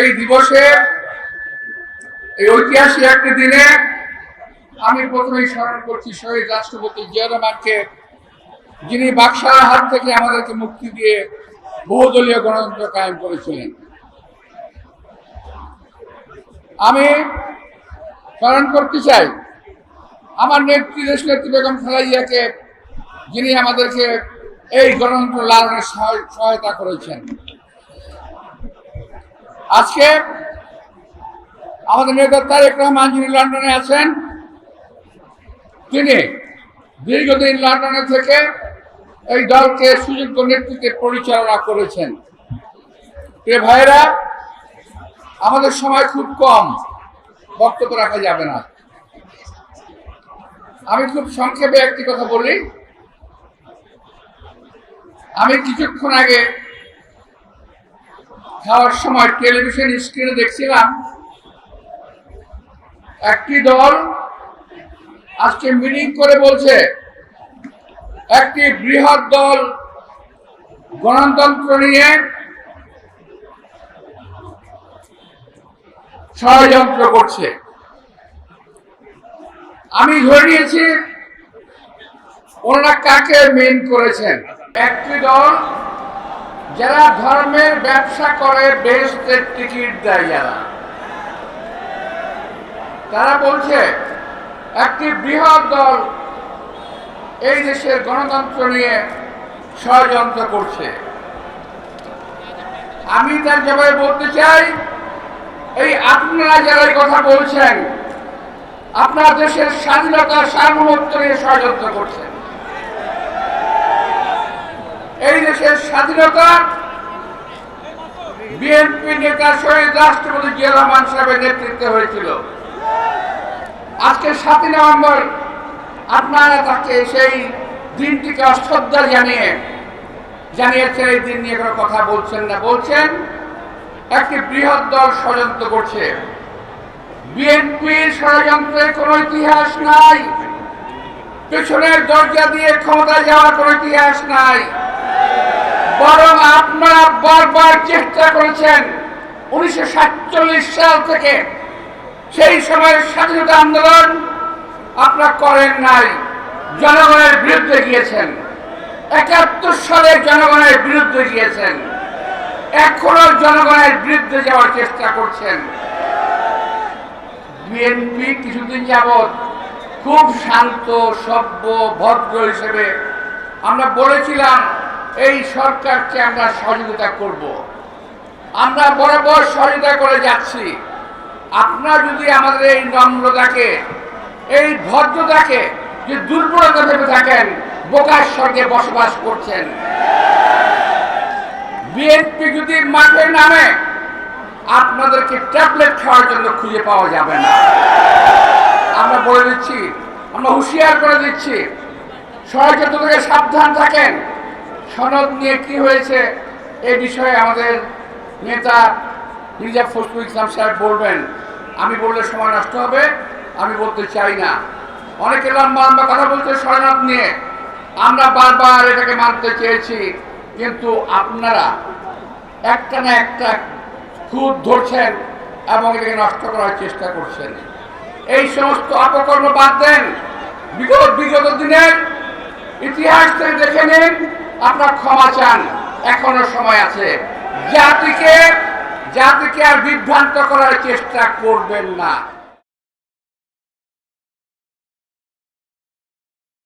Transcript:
এই দিবসে, এই ঐতিহাসিক একটি দিনে আমি প্রথমেই স্মরণ করছি শহীদ রাষ্ট্রপতি জিয়া রহমানকে, যিনি বাকশালের হাত থেকে আমাদেরকে মুক্তি দিয়ে বহুদলীয় গণতন্ত্র কায়েম করেছিলেন। আমি স্মরণ করতে চাই, আমার নেত্রী দেশ নেত্রী বেগম খালাইয়াকে যিনি আমাদেরকে এই গণতন্ত্র লালনের সহায়- সহায়তা করেছেন। আজকে আমাদের নেতা তারেক রহমান যিনি লন্ডনে আছেন, তিনি দীর্ঘদিন লন্ডনে থেকে এই দলকে সুযোগ্য নেতৃত্বে পরিচালনা করেছেন। প্রিয় ভাইরা আমাদের সময় খুব কম, বক্তব্য রাখা যাবে না। আমি খুব সংক্ষেপে একটি কথা বলি। আমি কিছুক্ষণ আগে খাওয়ার সময় টেলিভিশন স্ক্রিনে দেখছিলাম, একটি দল আজকে মিটিং করে বলছে, একটি বৃহৎ দল গণতন্ত্র নিয়ে ষড়যন্ত্র করছে। আমি ধরে নিয়েছি, ওনারা কাকে মেন করেছেন? একটি দল যারা ধর্মের ব্যবসা করে বেহেস্তের টিকিট দেয় যারা। তারা বলছে, একটি বৃহৎ দল এই দেশের গণতন্ত্র নিয়ে ষড়যন্ত্র করছে। আমি তার জবাবে বলতে চাই, এই আপনারা যারা কথা বলছেন, আপনার দেশের স্বাধীনতা সার্বভৌমত্ব নিয়ে ষড়যন্ত্র করছেন। এই দেশের স্বাধীনতা বিএনপি নেতা শহীদ রাষ্ট্রপতি জিয়া রহমান সাহেবের নেতৃত্বে হয়েছিল। আজকে সাতই নভেম্বর আপনারা তাকে সেই দিনটিকে অশ্রদ্ধা জানিয়ে, জানিয়েছেন, এই দিন নিয়ে কোনো কথা বলছেন না। বলছেন, একটি বৃহৎ দল ষড়যন্ত্র করছে। বিএনপির ষড়যন্ত্রের কোনো ইতিহাস নাই। পেছনের দরজা দিয়ে ক্ষমতায় যাওয়ার কোনো ইতিহাস নাই। বরং আপনারা বারবার চেষ্টা করেছেন উনিশশো সাতচল্লিশ সাল থেকে সেই সময়ের স্বাধীনতা আন্দোলন আপনারা করেন নাই, জনগণের বিরুদ্ধে গিয়েছেন। একাত্তর সালে জনগণের বিরুদ্ধে গিয়েছেন। এখনও জনগণের বিরুদ্ধে যাওয়ার চেষ্টা করছেন। বিএনপি কিছুদিন যাবৎ খুব শান্ত, সভ্য, ভদ্র হিসেবে আমরা বলেছিলাম এই সরকারকে আমরা সহযোগিতা করব। আমরা বরাবর সহযোগিতা করে যাচ্ছি। আপনারা যদি আমাদের এই নম্রতাকে, এই ভদ্রতাকে, যে দুর্বলতা ভেবে থাকেন বোকার স্বর্গে বসবাস করছেন। বিএনপি যদি মাঠে নামে, আপনাদেরকে ট্যাবলেট খাওয়ার জন্য খুঁজে পাওয়া যাবে না। আমরা বলে দিচ্ছি, আমরা হুঁশিয়ার করে দিচ্ছি ষড়যন্ত্র থেকে সাবধান থাকেন সনদ নিয়ে কি হয়েছে এ বিষয়ে আমাদের নেতা মির্জা ফখরুল ইসলাম সাহেব বলবেন। আমি বললে সময় নষ্ট হবে, আমি বলতে চাই না। অনেকে লম্বা লম্বা কথা বলছে সনদ নিয়ে। আমরা বারবার এটাকে মানতে চেয়েছি, কিন্তু আপনারা একটা না একটা খুদ ধরছেন এবং এটাকে নষ্ট করার চেষ্টা করছেন। এই সমস্ত অপকর্ম বাদ দেন। বিগত বিগত দিনের ইতিহাস থেকে দেখে নিন আপনার ক্ষমা চান। এখনও সময় আছে। জাতিকে জাতিকে আর বিভ্রান্ত করার চেষ্টা করবেন না।